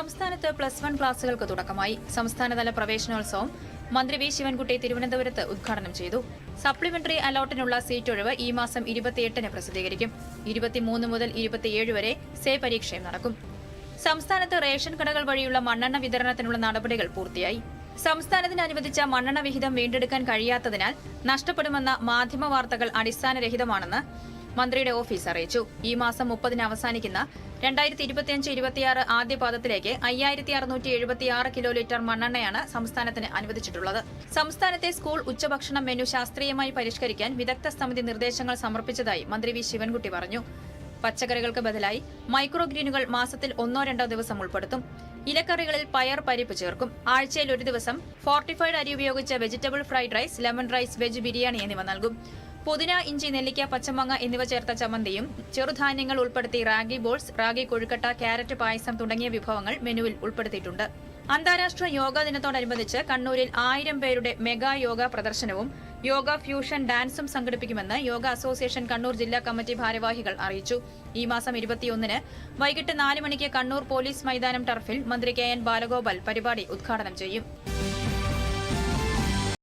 സംസ്ഥാനത്ത് plus one ക്ലാസുകൾക്ക് തുടക്കമായി. സംസ്ഥാനതല പ്രവേശനോത്സവം മന്ത്രി വി ശിവൻകുട്ടി തിരുവനന്തപുരത്ത് ഉദ്ഘാടനം ചെയ്തു. സപ്ലിമെന്ററി അലോട്ടിനുള്ള സീറ്റ് ഒഴിവ് ഈ മാസം ഇരുപത്തിയെട്ടിന് പ്രസിദ്ധീകരിക്കും. ഇരുപത്തിമൂന്ന് മുതൽ ഇരുപത്തിയേഴ് വരെ സേ പരീക്ഷയും നടക്കും. സംസ്ഥാനത്ത് റേഷൻ കടകൾ വഴിയുള്ള മണ്ണെണ്ണ വിതരണത്തിനുള്ള നടപടികൾ പൂർത്തിയായി. സംസ്ഥാനത്തിന് അനുവദിച്ച മണ്ണെണ്ണ വിഹിതം വീണ്ടെടുക്കാൻ കഴിയാത്തതിനാൽ നഷ്ടപ്പെടുമെന്ന മാധ്യമ വാർത്തകൾ അടിസ്ഥാനരഹിതമാണെന്ന് മന്ത്രിയുടെ ഓഫീസ് അറിയിച്ചു. ഈ മാസം മുപ്പതിന് അവസാനിക്കുന്ന രണ്ടായിരത്തി ഇരുപത്തിയഞ്ച് ഇരുപത്തിയാറ് ആദ്യ പാദത്തിലേക്ക് അയ്യായിരത്തി അറുന്നൂറ്റി എഴുപത്തിയാറ് കിലോ ലിറ്റർ മണ്ണെണ്ണയാണ് സംസ്ഥാനത്തിന് അനുവദിച്ചിട്ടുള്ളത്. സംസ്ഥാനത്തെ സ്കൂൾ ഉച്ചഭക്ഷണ മെനു ശാസ്ത്രീയമായി പരിഷ്കരിക്കാൻ വിദഗ്ധ സമിതി നിർദ്ദേശങ്ങൾ സമർപ്പിച്ചതായി മന്ത്രി വി ശിവൻകുട്ടി പറഞ്ഞു. പച്ചക്കറികൾക്ക് ബദലായി മൈക്രോഗ്രീനുകൾ മാസത്തിൽ ഒന്നോ രണ്ടോ ദിവസം ഉൾപ്പെടുത്തും. ഇലക്കറികളിൽ പയർ പരിപ്പ് ചേർക്കും. ആഴ്ചയിൽ ഒരു ദിവസം ഫോർട്ടിഫൈഡ് അരി ഉപയോഗിച്ച vegetable fried rice lemon rice veg biryani എന്നിവ നൽകും. പുതിന ഇഞ്ചി നെല്ലിക്ക പച്ചമാങ്ങ എന്നിവ ചേർത്ത ചമ്മന്തിയും ചെറുധാന്യങ്ങൾ ഉൾപ്പെടുത്തി റാഗി ബോൾസ് റാഗി കൊഴുക്കട്ട ക്യാരറ്റ് പായസം തുടങ്ങിയ വിഭവങ്ങൾ മെനുവിൽ ഉൾപ്പെടുത്തിയിട്ടുണ്ട്. അന്താരാഷ്ട്ര യോഗാ ദിനത്തോടനുബന്ധിച്ച് കണ്ണൂരിൽ ആയിരം പേരുടെ മെഗാ യോഗ പ്രദർശനവും യോഗ ഫ്യൂഷൻ ഡാൻസും സംഘടിപ്പിക്കുമെന്ന് യോഗ അസോസിയേഷൻ കണ്ണൂർ ജില്ലാ കമ്മിറ്റി ഭാരവാഹികൾ അറിയിച്ചു. ഈ മാസം ഇരുപത്തിയൊന്നിന് വൈകിട്ട് നാല് മണിക്ക് കണ്ണൂർ പോലീസ് മൈതാനം ടർഫിൽ മന്ത്രി കെ എൻ ബാലഗോപാൽ പരിപാടി ഉദ്ഘാടനം ചെയ്യും.